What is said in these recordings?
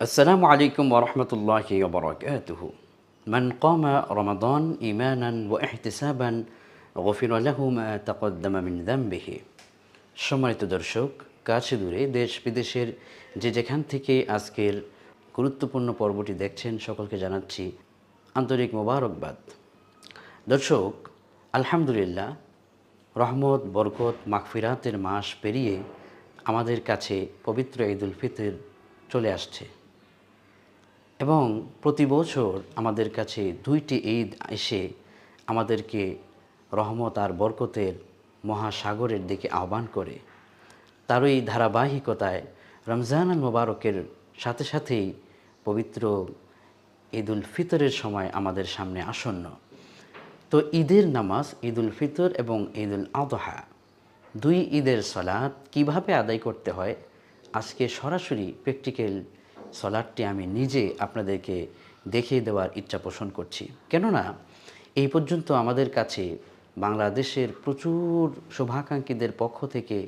السلام عليكم ورحمة الله وبركاته من قام رمضان إيمانا واحتسابا غفر له ما تقدم من ذنبه সম্মানিত দর্শক কাছে দূরে দেশ বিদেশের যে যেখান থেকে আজকের গুরুত্বপূর্ণ পর্বটি দেখছেন সকলকে জানাচ্ছি আন্তরিক মোবারকবাদ দর্শক আলহামদুলিল্লাহ রহমত বরকত মাগফিরাতের মাস পেরিয়ে আমাদের কাছে পবিত্র ঈদুল ফিতর চলে আসছে এবং প্রতি বছর আমাদের কাছে দুইটি ঈদ এসে আমাদেরকে রহমত আর বরকতের মহাসাগরের দিকে আহ্বান করে। তার তারই ধারাবাহিকতায় রমজান আল মোবারকের সাথে সাথেই পবিত্র ঈদুল ফিতরের সময় আমাদের সামনে আসন্ন। তো ঈদের নামাজ, ঈদুল ফিতর এবং ঈদুল আদহা, দুই ঈদের সলাৎ কীভাবে আদায় করতে হয়? আজকে সরাসরি প্র্যাকটিক্যাল সলাদটি আমি নিজে আপনাদেরকে দেখিয়ে দেওয়ার ইচ্ছা পোষণ করছি। কেননা, এই পর্যন্ত আমাদের কাছে বাংলাদেশের প্রচুর শুভাকাঙ্ক্ষীদের পক্ষ থেকে,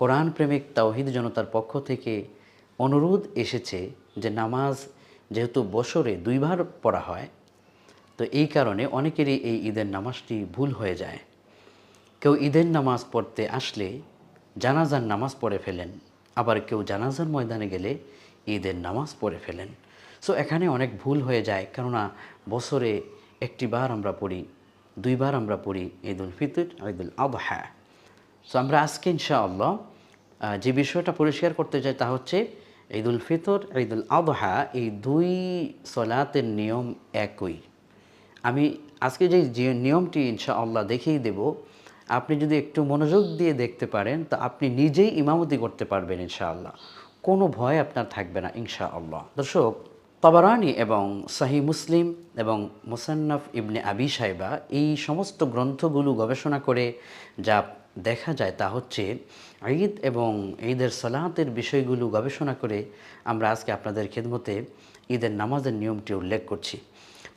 কোরআন প্রেমিক তাওহিদ জনতার পক্ষ থেকে অনুরোধ এসেছে যে নামাজ যেহেতু বছরে দুইবার পড়া হয়, তো এই কারণে অনেকেরই এই ঈদের নামাজটি ভুল হয়ে যায়। কেউ ঈদের নামাজ পড়তে আসলে জানাজার নামাজ পড়ে ফেলেন, আবার কেউ জানাজার ময়দানে গেলে ঈদের নামাজ পড়ে ফেলেন। সো এখানে অনেক ভুল হয়ে যায়। কেননা, বছরে একটি বার আমরা পড়ি দুইবার আমরা পড়ি ঈদুল ফিতর ঈদুল আবহা সো আমরা আজকে ইনশাআল্লাহ যে বিষয়টা পরিষ্কার করতে চাই তা হচ্ছে ঈদ উল ফিতর ঈদুল আবহা এই দুই সলাতের নিয়ম একই। আমি আজকে যে নিয়মটি ইনশাআল্লাহ দেখিয়ে দেব, আপনি যদি একটু মনোযোগ দিয়ে দেখতে পারেন, তা আপনি নিজেই ইমামতি করতে পারবেন ইনশাআল্লাহ। কোনো ভয় আপনার থাকবে না, ইনশাআল্লাহ। দর্শক, তবারানি এবং সাহি মুসলিম এবং মুসান্নফ ইবনে আবি সাহেবা এই সমস্ত গ্রন্থগুলো গবেষণা করে যা দেখা যায় তা হচ্ছে ঈদ এবং ঈদের সালাতের বিষয়গুলো গবেষণা করে আমরা আজকে আপনাদের খেদমতে ঈদের নামাজের নিয়মটি উল্লেখ করছি।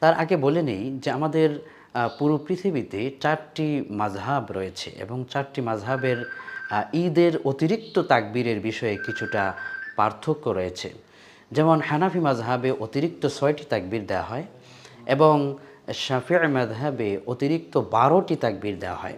তার আগে বলে নেই যে আমাদের পুরো পৃথিবীতে চারটি মাঝহাব রয়েছে এবং চারটি মাঝহাবের ঈদের অতিরিক্ত তাকবীরের বিষয়ে কিছুটা পার্থক্য রয়েছে। যেমন হানাফি মাঝহাবে অতিরিক্ত ছয়টি তাকবির দেওয়া হয় এবং শাফি মাঝহাবে অতিরিক্ত বারোটি তাকবির দেওয়া হয়।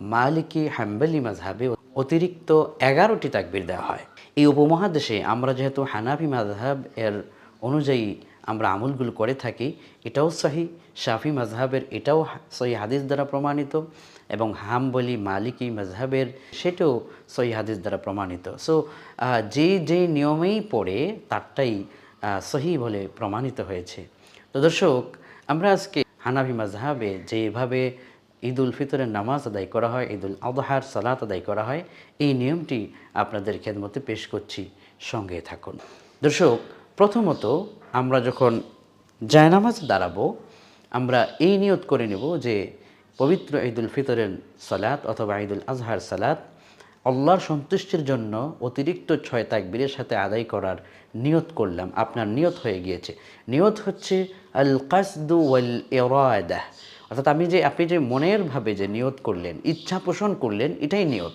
মালিকি হাম্বালি মাঝহাবে অতিরিক্ত এগারোটি তাকবির দেওয়া হয়। এই উপমহাদেশে আমরা যেহেতু হানাফি মাজহাব এর অনুযায়ী আমরা আমলগুলো করে থাকি, এটাও সহি। শাফি মাযহাবের এটাও সহি হাদিস দ্বারা প্রমাণিত এবং হাম হাম্বলি মালিকি মাযহাবের সেটাও সহি হাদিস দ্বারা প্রমাণিত। সো যে যে নিয়মেই পড়ে তারটাই সহি বলে প্রমাণিত হয়েছে। তো দর্শক, আমরা আজকে হানাভি মাযহাবে যেভাবে ঈদ উল ফিতরের নামাজ আদায় করা হয় ঈদ উল আদহার সালাত আদায় করা হয়, এই নিয়মটি আপনাদের খেদমতে পেশ করছি। সঙ্গে থাকুন। দর্শক, প্রথমত আমরা যখন জায়নামাজ দাঁড়াবো, আমরা এই নিয়ত করে নেব যে পবিত্র ঈদ উল ফিতরের সালাত অথবা ঈদ উল আজহার সালাত আল্লাহর সন্তুষ্টির জন্য অতিরিক্ত ছয় তাকবীরের সাথে আদায় করার নিয়ত করলাম। আপনার নিয়ত হয়ে গিয়েছে। নিয়ত হচ্ছে আল কাসদু ওয়াল ইরাদা। অর্থাৎ আমি যে, আপনি যে মনের ভাবে যে নিয়ত করলেন, ইচ্ছা পোষণ করলেন, এটাই নিয়ত।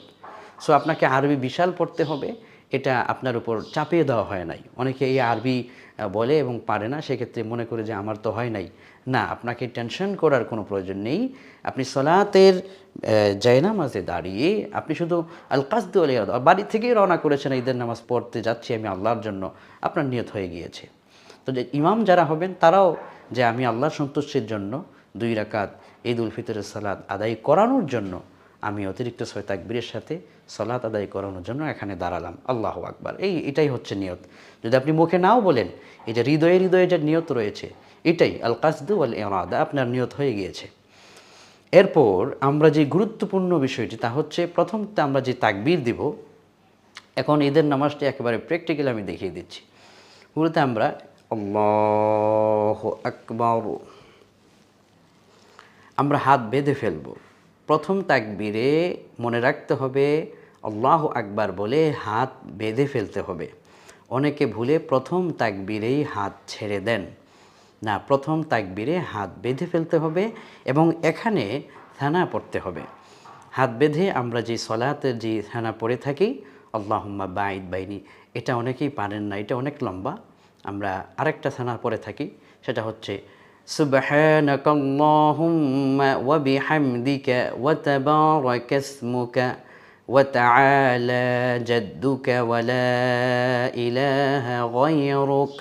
সো আপনাকে আরবি বিশাল পড়তে হবে। এটা আপনার উপর চাপিয়ে দেওয়া হয় নাই। অনেকে এই আরবি বলে এবং পারে না, সেক্ষেত্রে মনে করে যে আমার তো হয় নাই। না, আপনাকে টেনশন করার কোনো প্রয়োজন নেই। আপনি সলাতের জায়নামাজে দাঁড়িয়ে আপনি শুধু আল কাসদু আল বাড়ি থেকেই রওনা করেছেন, ঈদের নামাজ পড়তে যাচ্ছি আমি আল্লাহর জন্য, আপনার নিয়ত হয়ে গিয়েছে। তো যে ইমাম যারা হবেন, তারাও যে আমি আল্লাহর সন্তুষ্টির জন্য দুই রাকাত ঈদ উল ফিতরের সালাদ আদায় করানোর জন্য আমি অতিরিক্ত ছয় তাকবীরের সাথে সালাত আদায় করানোর জন্য এখানে দাঁড়ালাম। আল্লাহ আকবার। এই, এটাই হচ্ছে নিয়ত। যদি আপনি মুখে নাও বলেন, এই যে হৃদয়ে হৃদয়ে যে নিয়ত রয়েছে, এটাই আল কাসদু আল ইরাদা আপনার নিয়ত হয়ে গিয়েছে। এরপর আমরা যে গুরুত্বপূর্ণ বিষয়টি, তা হচ্ছে প্রথমতে আমরা যে তাকবীর দিব, এখন ঈদের নামাজটি একেবারে প্র্যাকটিক্যাল আমি দেখিয়ে দিচ্ছি। শুরুতে আমরা আকবর, আমরা হাত বেঁধে ফেলব। প্রথম তাকবীরে মনে রাখতে হবে, আল্লাহ আকবার বলে হাত বেঁধে ফেলতে হবে। অনেকে ভুলে প্রথম তাকবীরেই হাত ছেড়ে দেন। না, প্রথম তাকবীরে হাত বেঁধে ফেলতে হবে এবং এখানে থানা পড়তে হবে। হাত বেঁধে আমরা যে সলাতের যে থানা পড়ে থাকি, আল্লাহুম্মা বাইদ বাইনি, এটা অনেকেই পারেন না, এটা অনেক লম্বা। আমরা আরেকটা থানার পরে থাকি, সেটা হচ্ছে سبحانك اللهم وبحمدك وتبارك اسمك وتعالى جدك ولا إله غيرك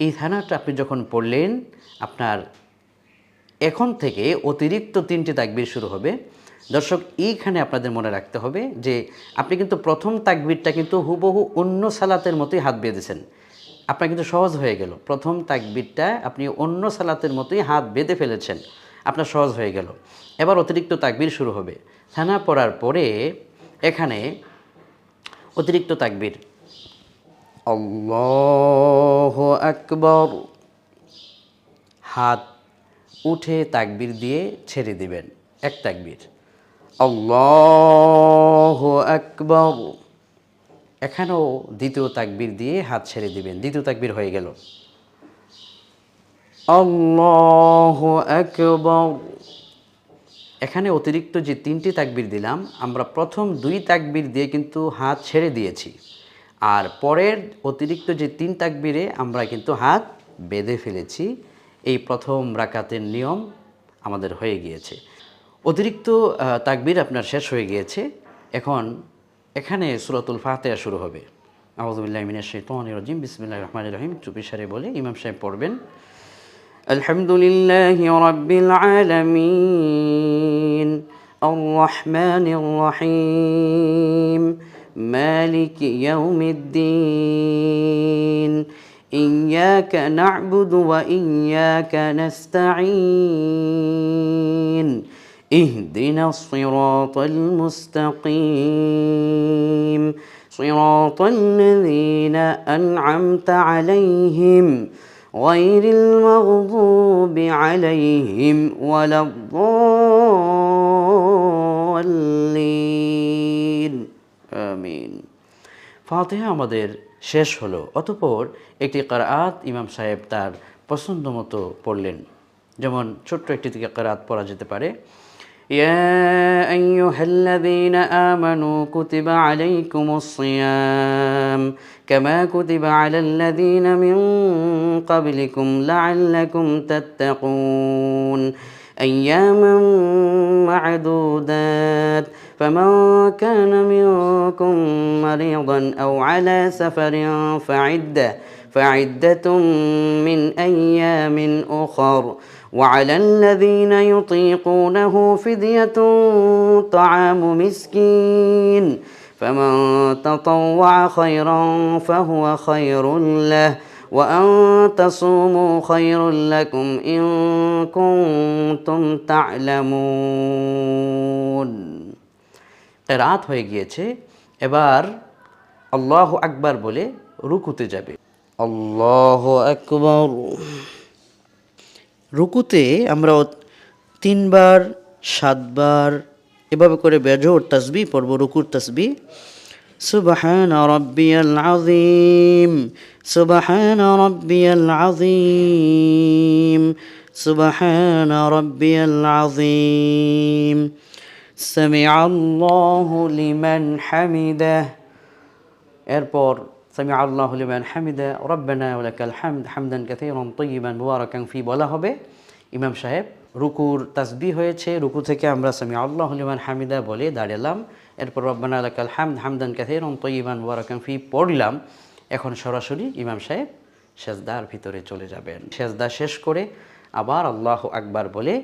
এই থানাটা আপনি যখন পড়লেন আপনার এখন থেকে অতিরিক্ত তিনটি তাকবির শুরু হবে দর্শক এইখানে আপনাদের মনে রাখতে হবে যে আপনি কিন্তু প্রথম তাকবিরটা কিন্তু হুবহু অন্য সালাতের মতোই হাত বেঁধেছেন আপনার কিন্তু সহজ হয়ে গেল। প্রথম তাকবিরটা আপনি অন্য সালাতের মতোই হাত বেঁধে ফেলেছেন আপনার সহজ হয়ে গেল। এবার অতিরিক্ত তাকবির শুরু হবে। থানা পড়ার পরে এখানে অতিরিক্ত তাকবির। আল্লাহ আকবর। হাত উঠে তাকবির দিয়ে ছেড়ে দিবেন এক তাকবির। আল্লাহ আকবর। এখানেও দ্বিতীয় তাকবির দিয়ে হাত ছেড়ে দিবেন। দ্বিতীয় তাকবির হয়ে গেল। এখানে অতিরিক্ত যে তিনটি তাকবির দিলাম, আমরা প্রথম দুই তাকবির দিয়ে কিন্তু হাত ছেড়ে দিয়েছি। আর পরের অতিরিক্ত যে তিন তাকবিরে আমরা কিন্তু হাত বেঁধে ফেলেছি। এই প্রথম রাকাতের নিয়ম আমাদের হয়ে গিয়েছে। অতিরিক্ত তাকবির আপনার শেষ হয়ে গিয়েছে। এখন এখানে সুরাতুল ফাতেহা শুরু হবে আউযুবিল্লাহি মিনাশ শাইতানির রাজিম বিসমিল্লাহির রহমানির রহিম চুপি সারে বলে ইমাম সাহেব পড়বেন الحمد لله رب العالمين الرحمن الرحيم مالك يوم الدين إياك نعبد وإياك نستعين اهدنا الصراط المستقيم صراط الذين أنعمت عليهم غير المغضوب عليهم ولا الضالين آمين ফাতিহা আমাদের শেষ হলো অতপর একটি কারাত ইমাম সাহেব তার পছন্দ মতো পড়লেন যেমন ছোট্ট একটি থেকে কারাত পড়া যেতে পারে يا أيها الذين آمنوا كتب عليكم الصيام كما كتب على الذين من قبلكم لعلكم تتقون أياما معدودات فمن كان منكم مريضا أو على سفر فعدة فعدة من أيام أخر وعلى الذين يطيقونه فدية طعام مسكين فمن تطوع خيرا فهو خير له وأن تصوموا خير لكم إن كنتم تعلمون রাত হয়ে গিয়েছে এবার আল্লাহ আকবার বলে রুকুতে যাবে আল্লাহ আকবর রুকুতে আমরা তিনবার, সাতবার এভাবে করে বেজোর তাসবি পড়ব, রুকুর তাসবি। সুবাহান রব্বিয়াল আজিম সুবাহান রব্বিয়াল আজিম সুবাহান রব্বিয়াল আজিম সামি আল্লাহ লিমান হামিদাহ। এরপর সামি আল্লাহ হামিদা, রব্বানা ওলাকাল হামদ, হামদান কাথীরান তয়্যিবান মুবারাকান ফি, বলা হবে। ইমাম সাহেব, রুকুর তাসবি হয়েছে, রুকু থেকে আমরা সামি আল্লাহ লিমান হামিদা বলে দাঁড়ালাম। এরপর রব্বানা ওলাকাল হামদ, হামদান কাথীরান তয়্যিবান মুবারাকান ফি পড়লাম। এখন সরাসরি ইমাম সাহেব সেজদার ভিতরে চলে যাবেন। সেজদা শেষ করে আবার আল্লাহ আকবার বলে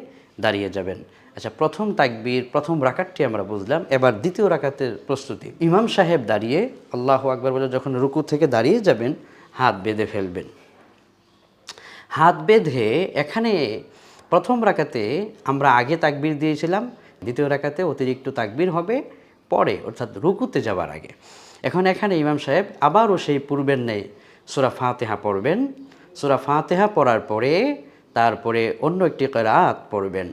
দাঁড়িয়ে যাবেন। আচ্ছা প্রথম তাকবীর, প্রথম রাকাতটি আমরা বুঝলাম। এবার দ্বিতীয় রাকাতের প্রস্তুতি। ইমাম সাহেব দাঁড়িয়ে আল্লাহ আকবার বলে যখন রুকু থেকে দাঁড়িয়ে যাবেন, হাত বেঁধে ফেলবেন। হাত বেঁধে এখানে প্রথম রাকাতে আমরা আগে তাকবীর দিয়েছিলাম, দ্বিতীয় রাকাতে অতিরিক্ত তাকবীর হবে, পরে অর্থাৎ রুকুতে যাওয়ার আগে। এখন এখানে ইমাম সাহেব আবারও সেই পূর্বের নেই সুরা ফাতেহা পড়বেন। সুরা ফাতেহা পড়ার পরে তারপরে অন্য একটি কেরাত পড়বেন।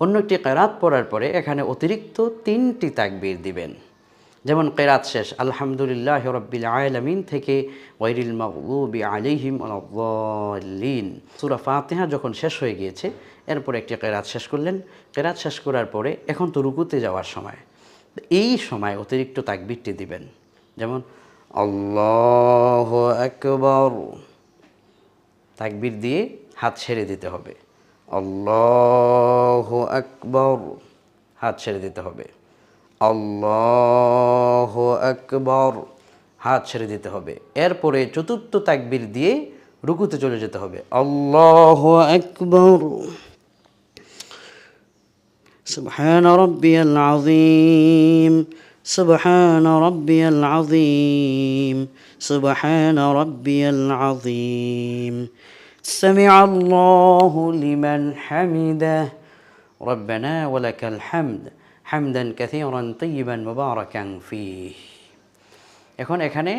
অন্য একটি কেরাত পড়ার পরে এখানে অতিরিক্ত তিনটি তাকবির দিবেন। যেমন কেরাত শেষ, আলহামদুলিল্লাহ রব্বিল আলমিন থেকে ওয়াইরিল মকবুবি আলিহিম আলিন সুরা ফাতেহা যখন শেষ হয়ে গিয়েছে, এরপর একটি কেরাত শেষ করলেন। কেরাত শেষ করার পরে এখন তো রুকুতে যাওয়ার সময়। এই সময় অতিরিক্ত তাকবিরটি দিবেন। যেমন, আল্লাহ আকবর তাকবির দিয়ে হাত ছেড়ে দিতে হবে আল্লাহ আকবর হাত ছেড়ে দিতে হবে আল্লাহ আকবর হাত ছেড়ে দিতে হবে এরপরে চতুর্থ তাকবির দিয়ে রুকুতে চলে যেতে হবে আল্লাহ আকবর سبحان ربي العظيم سبحان ربي العظيم سبحان ربي العظيم سمع الله لمن حمده ربنا ولك الحمد حمدا كثيرا طيبا مباركا فيه এখন এখানে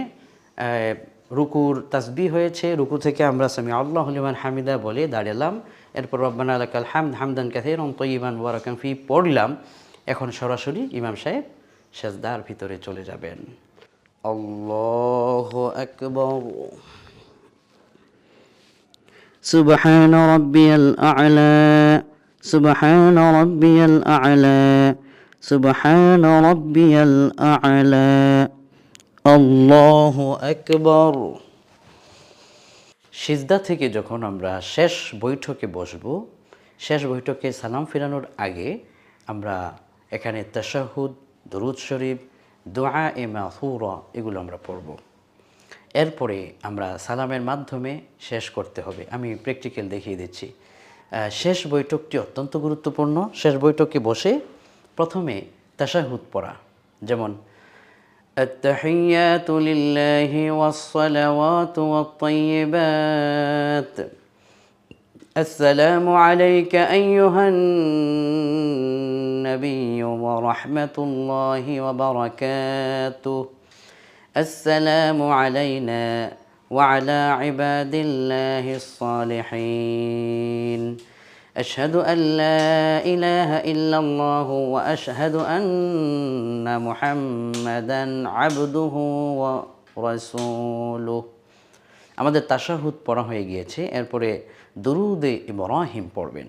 আহ, রুকুর তাসবি হয়েছে রুকু থেকে আমরা সামি আল্লাহ লিমান হামিদা বলে দাঁড়ালাম এরপর রব্বানা আলাকাল হামদ হামদান কাথিরন তৈবান ওয়ারাকাম ফি পড়লাম এখন সরাসরি ইমাম সাহেব সেজদার ভিতরে চলে যাবেন আল্লাহ আকবর سبحان ربي الأعلى سبحان ربي الأعلى سبحان ربي الأعلى الله أكبر সিজদা থেকে যখন আমরা শেষ বৈঠকে বসবো শেষ বৈঠকে সালাম ফিরানোর আগে আমরা এখানে তাশাহুদ দরুদ শরীফ দোয়া এ মাহুরা এগুলো আমরা পড়ব এরপরে আমরা সালামের মাধ্যমে শেষ করতে হবে আমি প্র্যাকটিক্যাল দেখিয়ে দিচ্ছি আহ, শেষ বৈঠকটি অত্যন্ত গুরুত্বপূর্ণ শেষ বৈঠকে বসে প্রথমে তাশাহুদ পড়া যেমন التحيات لله والصلوات والطيبات السلام عليك أيها النبي ورحمة الله وبركاته السلام علينا وعلى عباد الله الصالحين أشهد أن لا إله إلا الله وأشهد أن محمدا عبده ورسوله আমাদের তাশাহুদ পড়া হয়ে গিয়েছে এরপরে দরুদে ইব্রাহিম পড়বেন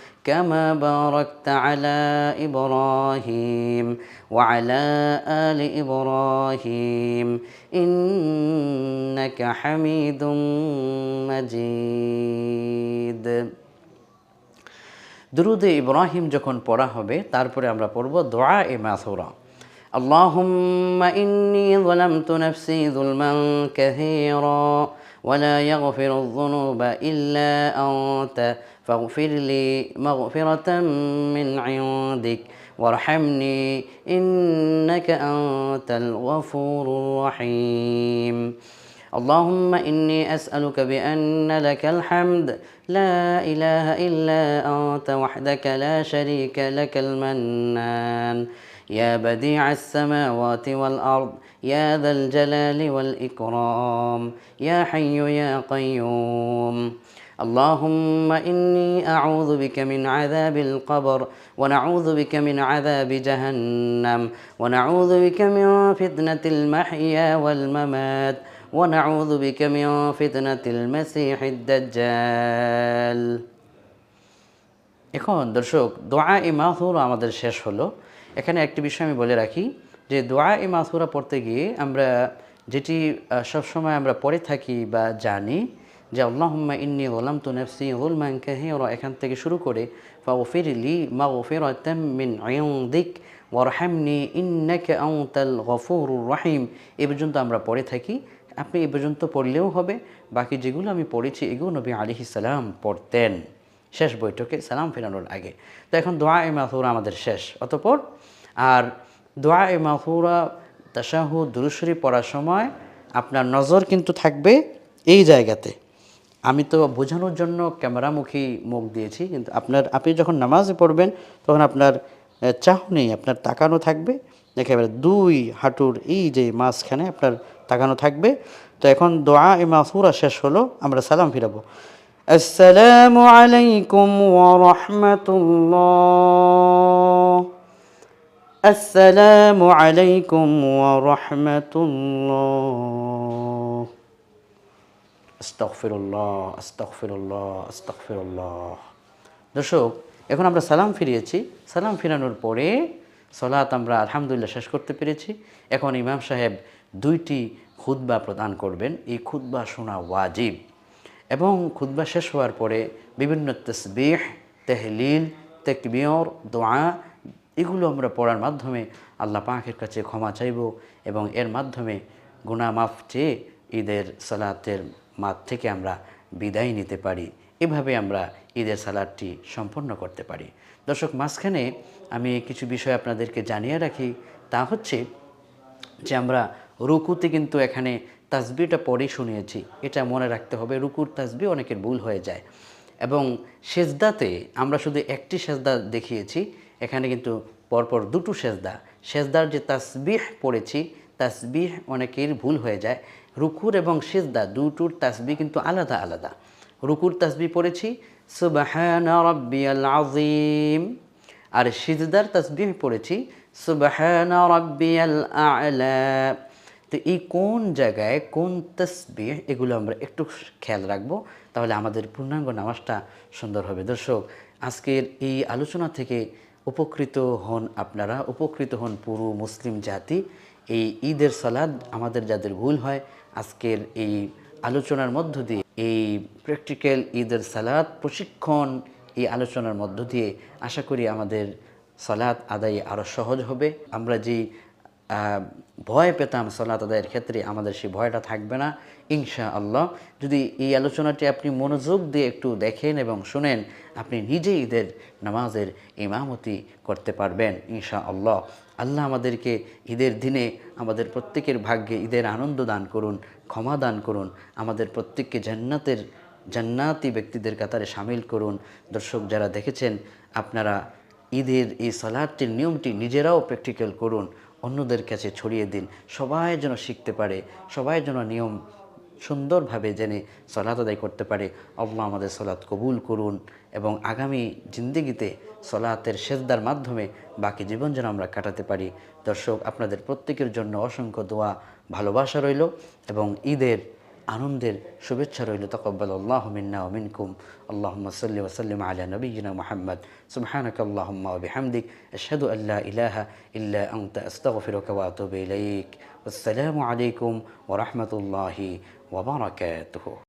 كما باركت على إبراهيم وعلى آل إبراهيم إنك حميد مجيد দুরুদে ইব্রাহিম যখন পড়া হবে তারপরে আমরা পড়ব দোয়া এ মাথুরা اللهم إني ظلمت نفسي ظلما كثيرا ولا يغفر الذنوب إلا أنت فاغفر لي مغفرة من عندك وارحمني إنك أنت الغفور الرحيم. اللهم إني أسألك بأن لك الحمد. لا إله إلا أنت وحدك لا شريك لك المنان. يا بديع السماوات والأرض يا ذا الجلال والإكرام يا حي يا قيوم. اللهم إني أعوذ بك من عذاب القبر ونعوذ بك من عذاب جهنم ونعوذ بك من فتنة المحيا والممات ونعوذ بك من فتنة المسيح الدجال এখন দর্শক দোয়া ই মাথুরা আমাদের শেষ হলো এখানে একটি বিষয় আমি বলে রাখি যে দোয়া ই মাথুরা পড়তে গিয়ে আমরা যেটি আহ, সবসময় আমরা পড়ে থাকি বা জানি যে, আল্লাহুম্মা ইন্নি ওলাম তু নফসি উলমান কাহিরা এখান থেকে শুরু করে ফাগফির লি মা মাগফিরাতাম মিন ইনদিক ওয়ারহামনি ইন্নাকা আনতাল গফুরুর রহিম এ পর্যন্ত আমরা পড়ে থাকি। আপনি এ পর্যন্ত পড়লেও হবে, বাকি যেগুলো আমি পড়েছি এগুলো নবী আলিহিস সালাম পড়তেন। শেষ বৈঠকে সালাম ফেরানোর আগে। তো এখন দোয়া এ মাথুরা আমাদের শেষ। অতপর, আর দোয়া এ মাথুরা তাশাহু দুরুশরী পড়ার সময় আপনার নজর কিন্তু থাকবে এই জায়গাতে। আমি তো বোঝানোর জন্য ক্যামেরামুখী মুখ দিয়েছি, কিন্তু আপনার, আপনি যখন নামাজে পড়বেন, তখন আপনার চাহনি আপনার তাকানো থাকবে। একেবারে দুই হাঁটুর এই যে মাঝখানে আপনার তাকানো থাকবে। তো এখন দোয়া এ মাসুরা শেষ হলো, আমরা সালাম ফিরাবো। আসসালামু আলাইকুম ওরহমতুল্লাহ আসসালামু আলাইকুম ওরহমতুল্লাহ আস্তাকফিরুল্লাহ আস্তাকফিরুল্লাহ আস্তাকফিরুল্লাহ দর্শক, এখন আমরা সালাম ফিরিয়েছি। সালাম ফিরানোর পরে সলাত আমরা আলহামদুলিল্লাহ শেষ করতে পেরেছি। এখন ইমাম সাহেব দুইটি খুদ্া প্রদান করবেন। এই খুদ্া শোনা ওয়াজিব। এবং খুদ্া শেষ হওয়ার পরে বিভিন্ন তসবিহ, তেহলিল তেকবিয়র দোয়া, এগুলো আমরা পড়ার মাধ্যমে আল্লাহ পাকের কাছে ক্ষমা চাইব এবং এর মাধ্যমে গুণামাফ চেয়ে ঈদের সালাতের মাঠ থেকে আমরা বিদায় নিতে পারি। এভাবে আমরা ঈদের সালাদটি সম্পন্ন করতে পারি। দর্শক, মাঝখানে আমি কিছু বিষয় আপনাদেরকে জানিয়ে রাখি। তা হচ্ছে যে আমরা রুকুতে কিন্তু এখানে তাসবিটা পরে শুনিয়েছি। এটা মনে রাখতে হবে, রুকুর তাসবি অনেকের ভুল হয়ে যায়। এবং সেজদাতে আমরা শুধু একটি সেজদা দেখিয়েছি, এখানে কিন্তু পরপর দুটো সেজদা। সেজদার যে তাসবিহ পড়েছি, তাসবিহ অনেকের ভুল হয়ে যায়। রুকুর এবং সেজদা দুটোর তাসবি কিন্তু আলাদা আলাদা। রুকুর তাসবি পড়েছি, সুবাহানা আযীম। আর সিজদার তাসবিহ পড়েছি তো এই কোন জায়গায় কোন তসবিহ এগুলো আমরা একটু খেয়াল রাখব, তাহলে আমাদের পূর্ণাঙ্গ নামাজটা সুন্দর হবে। দর্শক, আজকের এই আলোচনা থেকে উপকৃত হন আপনারা, উপকৃত হন পুরো মুসলিম জাতি। এই ঈদের সালাদ আমাদের যাদের ভুল হয় আজকের এই আলোচনার মধ্য দিয়ে, এই প্র্যাকটিক্যাল ঈদের সালাদ প্রশিক্ষণ এই আলোচনার মধ্য দিয়ে আশা করি আমাদের সালাদ আদায় আরও সহজ হবে। আমরা যেই ভয় পেতাম সলাত আদায়ের ক্ষেত্রে, আমাদের সেই ভয়টা থাকবে না ইনশা আল্লাহ যদি এই আলোচনাটি আপনি মনোযোগ দিয়ে একটু দেখেন এবং শুনেন, আপনি নিজেই ঈদের নামাজের ইমামতি করতে পারবেন ইনশা আল্লাহ আল্লাহ আমাদেরকে ঈদের দিনে আমাদের প্রত্যেকের ভাগ্যে ঈদের আনন্দ দান করুন, ক্ষমা দান করুন, আমাদের প্রত্যেককে জান্নাতের, জান্নাতি ব্যক্তিদের কাতারে সামিল করুন। দর্শক যারা দেখেছেন, আপনারা ঈদের এই সালাদটির নিয়মটি নিজেরাও প্র্যাকটিক্যাল করুন। অন্যদের কাছে ছড়িয়ে দিন। সবাই যেন শিখতে পারে, সবাই যেন নিয়ম সুন্দরভাবে জেনে সলাত আদায় করতে পারে। আল্লাহ আমাদের সলাত কবুল করুন এবং আগামী জিন্দিগিতে সলাতের সেজদার মাধ্যমে বাকি জীবন যেন আমরা কাটাতে পারি। দর্শক, আপনাদের প্রত্যেকের জন্য অসংখ্য দোয়া, ভালোবাসা রইল এবং ঈদের আনন্দের শুভেচ্ছা রইল তকব্বাল আল্লাহ মিন্না ও মিনকুম আল্লাহুম্মা সাল্লি ওয়া সাল্লিম আলা নবিয়িনা মুহাম্মদ সুবহানাক আল্লাহুম্মা ওয়া বিহামদিক আশহাদু আল্লা ইলাহা ইল্লা আনতা আস্তাগফিরুকা ওয়া আতুবু ইলাইক আসসালামু আলাইকুম ওয়া রাহমাতুল্লাহি ওয়া বারাকাতুহু